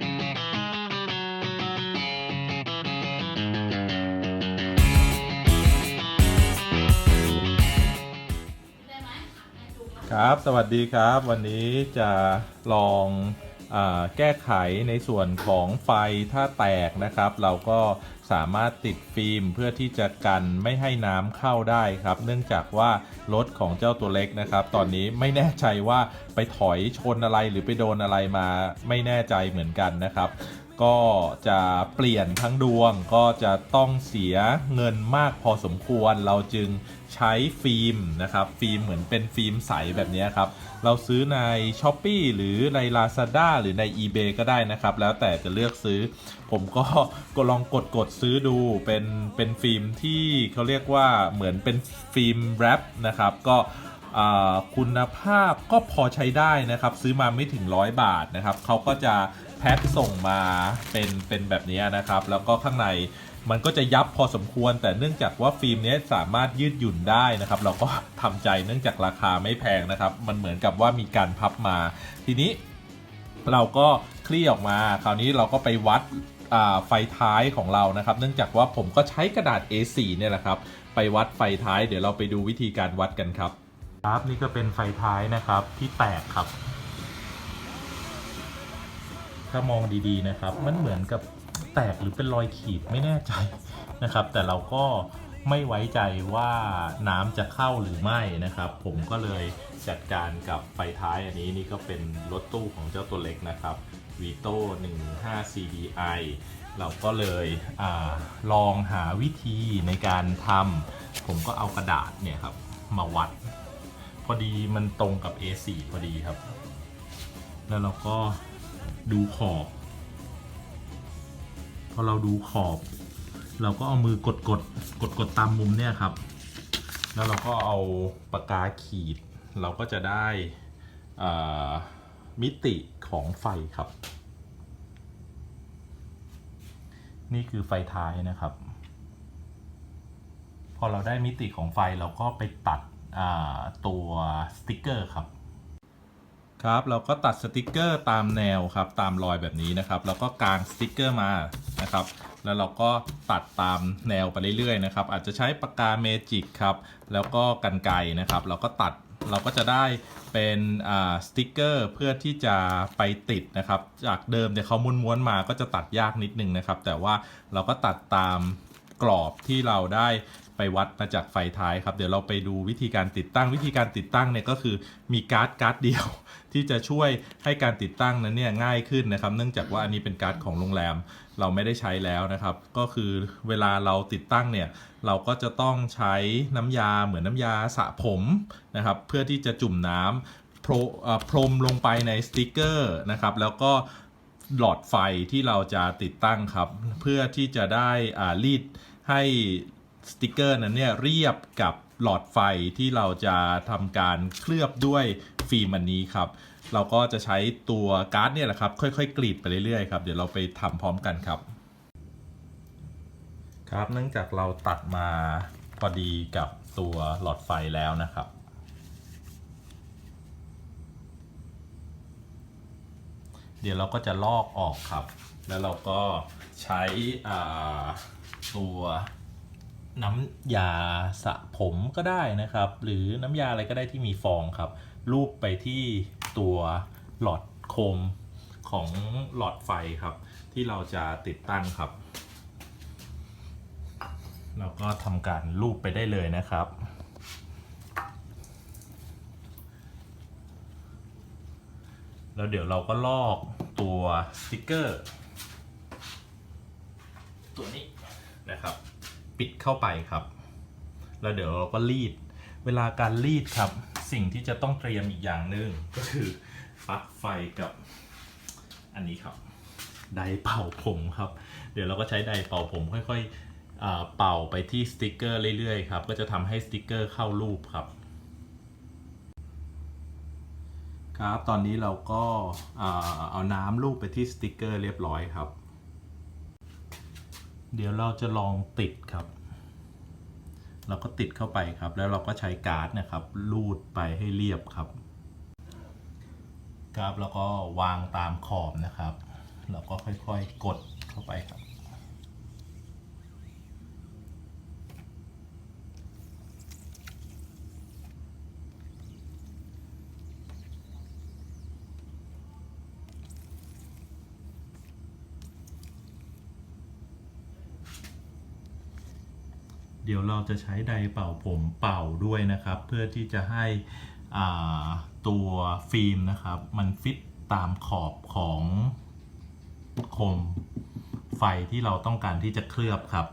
ครับ สวัสดีครับ วันนี้จะลอง แก้ไขในส่วนของไฟถ้าแตกนะครับ เราก็สามารถติดฟิล์มเพื่อที่จะกันไม่ให้น้ำเข้าได้ครับ เนื่องจากว่ารถของเจ้าตัวเล็กนะครับ ตอนนี้ไม่แน่ใจว่าไปถอยชนอะไรหรือไปโดนอะไรมาไม่แน่ใจเหมือนกันนะครับ ก็จะเปลี่ยนทั้งดวงก็จะต้องเสียเงินมากพอสมควรเราจึง ใช้ฟิล์มนะครับ ฟิล์มเหมือนเป็นฟิล์มใสแบบนี้ครับ เราซื้อใน s h อ p e e หรือใน Lazada หรือใน eBay ก็ได้นะครับ แล้วแต่จะเลือกซื้อ ผมก็ก็ลองกดกดซื้อดูเป็นเป็นฟิล์มที่เขาเรียกว่าเหมือนเป็นฟิล์มแรปนะครับ ก็คุณภาพก็พอใช้ได้นะครับ ซื้อมาไม่ถึงร้อยบาทนะครับเขาก็จะแพ็คส่งมาเป็นเป็นแบบนี้นะครับ แล้วก็ข้างใน มันก็จะยับพอสมควร แต่เนื่องจากว่าฟิล์มนี้สามารถยืดหยุ่นได้นะครับ เราก็ทำใจเนื่องจากราคาไม่แพงนะครับ มันเหมือนกับว่ามีการพับมา ทีนี้เราก็คลี่ออกมา คราวนี้เราก็ไปวัดไฟท้ายของเรานะครับ เนื่องจากว่าผมก็ใช้กระดาษ A4 เนี่ยแหละครับ ไปวัดไฟท้าย เดี๋ยวเราไปดูวิธีการวัดกันครับครับนี่ก็เป็นไฟท้ายนะครับที่แตกครับ ถ้ามองดีๆนะครับ มันเหมือนกับ แตกหรือเป็นรอยขีดไม่แน่ใจนะครับ แต่เราก็ไม่ไว้ใจว่าน้ำจะเข้าหรือไม่นะครับ ผมก็เลยจัดการกับไฟท้ายอันนี้นี่ก็เป็นรถตู้ของเจ้าตัวเล็กนะครับ Vito 15 CDI เราก็เลยอลองหาวิธีในการทำผมก็เอากระดาษเนี่ยครับมาวัด พอดีมันตรงกับ A4 พอดีครับ แล้วเราก็ดูขอบ พอเราดูขอบ เราก็เอามือกดกดกดกดตามมุมเนี่ยครับ แล้วเราก็เอาปากกาขีด เราก็จะได้มิติของไฟครับ นี่คือไฟท้ายนะครับ พอเราได้มิติของไฟเราก็ไปตัดตัวสติกเกอร์ครับครับ เราก็ตัดสติกเกอร์ตามแนวครับ ตามรอยแบบนี้นะครับ แล้วก็กางสติกเกอร์มา นะครับ แล้วเราก็ตัดตามแนวไปเรื่อยๆนะครับ อาจจะใช้ปากกาเมจิกครับ แล้วก็กันไกนะครับ เราก็ตัดเราก็จะได้เป็นสติกเกอร์เพื่อที่จะไปติดนะครับ จากเดิมเนี่ยเขาม้วนๆมาก็จะตัดยากนิดนึงนะครับ แต่ว่าเราก็ตัดตามกรอบที่เราได้ ไปวัดมาจากไฟท้ายครับ เดี๋ยวเราไปดูวิธีการติดตั้งวิธีการติดตั้งเนี่ยก็คือมีการ์ดการ์ดเดียว ที่จะช่วยให้การติดตั้งนั้นเนี่ยง่ายขึ้นนะครับ เนื่องจากว่าอันนี้เป็นการ์ดของโรงแรมเราไม่ได้ใช้แล้วนะครับ ก็คือเวลาเราติดตั้งเนี่ยเราก็จะต้องใช้น้ำยาเหมือนน้ำยาสระผมนะครับเพื่อที่จะจุ่มน้ำโพรมลงไปในสติกเกอร์นะครับ แล้วก็หลอดไฟที่เราจะติดตั้งครับ เพื่อที่จะได้รีดให้ สติกเกอร์นั้นเนี่ยเรียบกับหลอดไฟที่เราจะทำการเคลือบด้วยฟิล์มอันนี้ครับ เราก็จะใช้ตัวการ์ดเนี่ยแหละครับค่อยๆ กรีดไปเรื่อยๆครับเดี๋ยวเราไปทำพร้อมกันครับ ครับเนื่องจากเราตัดมาพอดีกับตัวหลอดไฟแล้วนะครับเดี๋ยวเราก็จะลอกออกครับ แล้วเราก็ใช้ตัว น้ำยาสระผมก็ได้นะครับ หรือน้ำยาอะไรก็ได้ที่มีฟองครับลูบไปที่ตัวหลอดโคมของหลอดไฟครับ ที่เราจะติดตั้งครับ เราก็ทำการลูบไปได้เลยนะครับแล้วเดี๋ยวเราก็ลอกตัวสติกเกอร์ ตัวนี้นะครับ ปิดเข้าไปครับ แล้วเดี๋ยวเราก็รีด เวลาการรีดครับ สิ่งที่จะต้องเตรียมอีกอย่างหนึ่งก็คือปลั๊กไฟกับอันนี้ครับ ไดเป่าผมครับ เดี๋ยวเราก็ใช้ไดเป่าผมค่อยๆเป่าไปที่สติกเกอร์เรื่อยๆครับ ก็จะทำให้สติกเกอร์เข้ารูปครับครับ ตอนนี้เราก็เอาน้ำลูบไปที่สติกเกอร์เรียบร้อยครับ เดี๋ยวเราจะลองติดครับ เราก็ติดเข้าไปครับ แล้วเราก็ใช้การ์ดนะครับลูดไปให้เรียบครับครับแล้วก็วางตามขอบนะครับ เราก็ค่อยๆกดเข้าไปครับ เดี๋ยวเราจะใช้ไดเป่าผมเป่าด้วยนะครับ เพื่อที่จะให้ตัวฟิล์มนะครับ มันฟิตตามขอบของคมไฟที่เราต้องการที่จะเคลือบครับ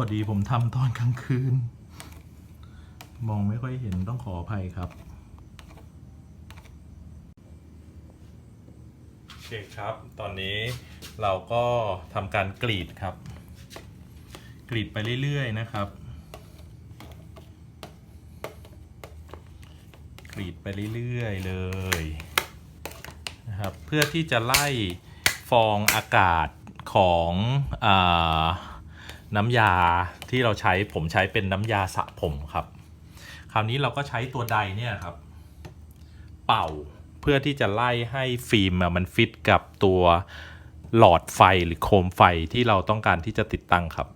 อดีผมทำตอนกลางคืน มองไม่ค่อยเห็นต้องขออภัยครับ โอเคครับ ตอนนี้เราก็ทำการกรีดครับ กรีดไปเรื่อยๆนะครับ กรีดไปเรื่อยๆเลยนะครับเพื่อที่จะไล่ฟองอากาศของอา น้ำยาที่เราใช้ผมใช้เป็นน้ำยาสระผมครับ คราวนี้เราก็ใช้ตัวใดเนี่ยครับ เป่าเพื่อที่จะไล่ให้ฟิล์มมันฟิตกับตัวหลอดไฟหรือโคมไฟที่เราต้องการที่จะติดตั้งครับ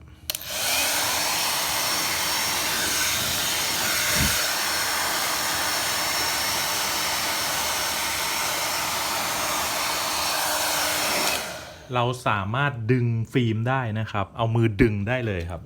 เราสามารถดึงฟิล์มได้นะครับ เอามือดึงได้เลยครับ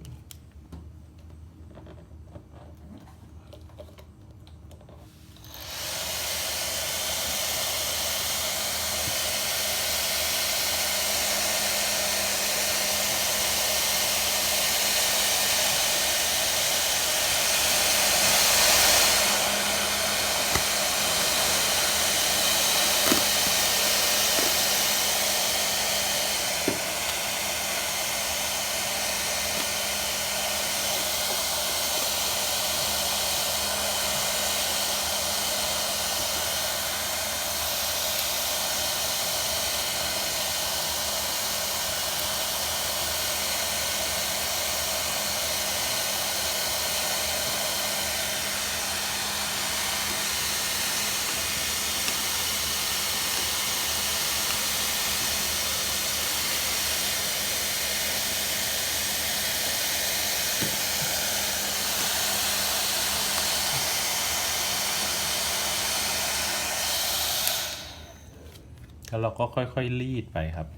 แล้วเราก็ค่อยๆรีดไปครับ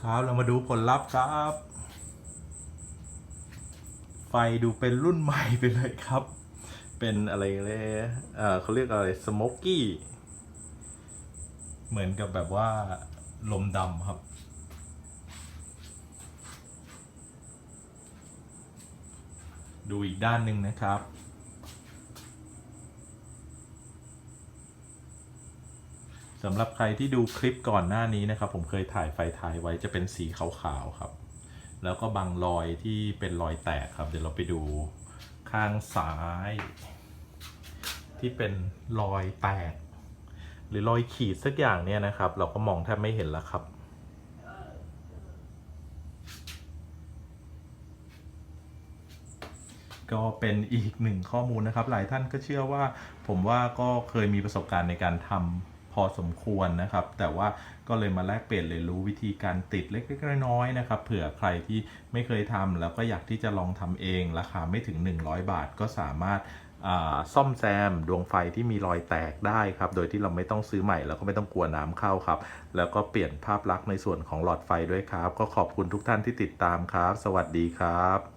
ครับเรามาดูผลลัพธ์ครับ ไฟดูเป็นรุ่นใหม่ไปเลยครับ เป็นอะไรเลยเออเขาเรียกอะไรสโมกกี้เหมือนกับแบบว่าลมดำครับดูอีกด้านหนึ่งนะครับ สำหรับใครที่ดูคลิปก่อนหน้านี้นะครับ ผมเคยถ่ายไฟท้ายไว้จะเป็นสีขาวๆครับ แล้วก็บางรอยที่เป็นรอยแตกครับ เดี๋ยวเราไปดูข้างซ้าย ที่เป็นรอยแตก หรือรอยขีดสักอย่างเนี่ยนะครับ เราก็มองแทบไม่เห็นแล้วครับก็เป็นอีกหนึ่งข้อมูลนะครับ หลายท่านก็เชื่อว่า ผมว่าก็เคยมีประสบการณ์ในการทำ พอสมควรนะครับ แต่ว่าก็เลยมาแลกเปลี่ยนเรียนรู้วิธีการติดเล็กๆน้อยๆนะครับ เผื่อใครที่ไม่เคยทำแล้วก็อยากที่จะลองทำเอง ราคาไม่ถึง 100 บาทก็สามารถซ่อมแซมดวงไฟที่มีรอยแตกได้ครับ โดยที่เราไม่ต้องซื้อใหม่แล้วก็ไม่ต้องกลัวน้ำเข้าครับ แล้วก็เปลี่ยนภาพลักษณ์ในส่วนของหลอดไฟด้วยครับ ก็ขอบคุณทุกท่านที่ติดตามครับ สวัสดีครับ